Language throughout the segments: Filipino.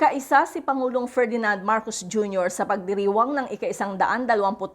Kaisa si Pangulong Ferdinand Marcos Jr. sa pagdiriwang ng ika-isang daan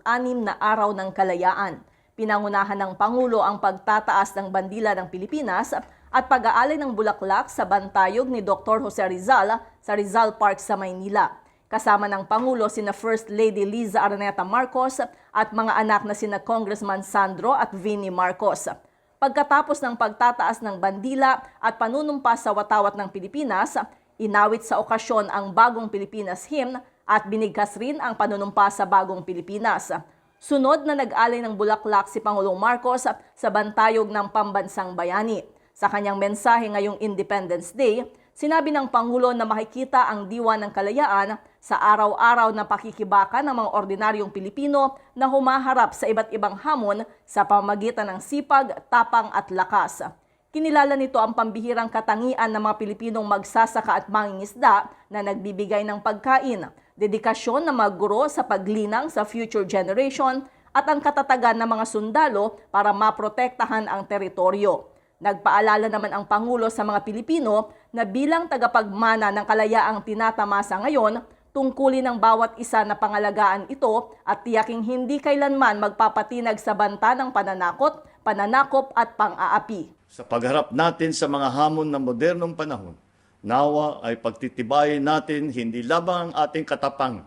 anim na araw ng kalayaan. Pinangunahan ng Pangulo ang pagtataas ng bandila ng Pilipinas at pag-aalay ng bulaklak sa bantayog ni Dr. Jose Rizal sa Rizal Park sa Maynila. Kasama ng Pangulo sina First Lady Liza Araneta Marcos at mga anak na sina Congressman Sandro at Vinnie Marcos. Pagkatapos ng pagtataas ng bandila at panunumpa sa watawat ng Pilipinas, inawit sa okasyon ang Bagong Pilipinas Hymn at binigkas rin ang panunumpa sa Bagong Pilipinas. Sunod na nag-alay ng bulaklak si Pangulong Marcos sa bantayog ng Pambansang Bayani. Sa kanyang mensahe ngayong Independence Day, sinabi ng Pangulo na makikita ang diwa ng kalayaan sa araw-araw na pakikibaka ng mga ordinaryong Pilipino na humaharap sa iba't ibang hamon sa pamagitan ng sipag, tapang at lakas. Kinilala nito ang pambihirang katangian ng mga Pilipinong magsasaka at mangingisda na nagbibigay ng pagkain, dedikasyon ng mga guro sa paglinang sa future generation at ang katatagan ng mga sundalo para maprotektahan ang teritoryo. Nagpaalala naman ang Pangulo sa mga Pilipino na bilang tagapagmana ng kalayaang tinatamasa ngayon, tungkulin ng bawat isa na pangalagaan ito at tiyaking hindi kailanman magpapatinag sa banta ng pananakot, pananakop at pang-aapi. Sa pagharap natin sa mga hamon ng modernong panahon, nawa ay pagtitibayin natin hindi lamang ang ating katapang,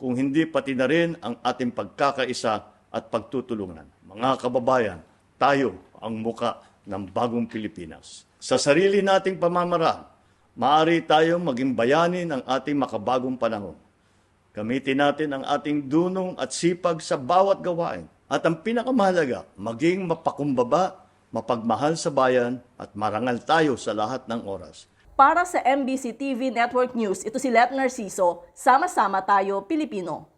kung hindi pati na rin ang ating pagkakaisa at pagtutulungan. Mga kababayan, tayo ang muka ng bagong Pilipinas. Sa sarili nating pamamaraan, maaari tayong maging bayani ng ating makabagong panahon. Gamitin natin ang ating dunong at sipag sa bawat gawain. At ang pinakamahalaga, maging mapakumbaba, mapagmahal sa bayan at marangal tayo sa lahat ng oras. Para sa MBC TV Network News, ito si Let Narciso, sama-sama tayo Pilipino.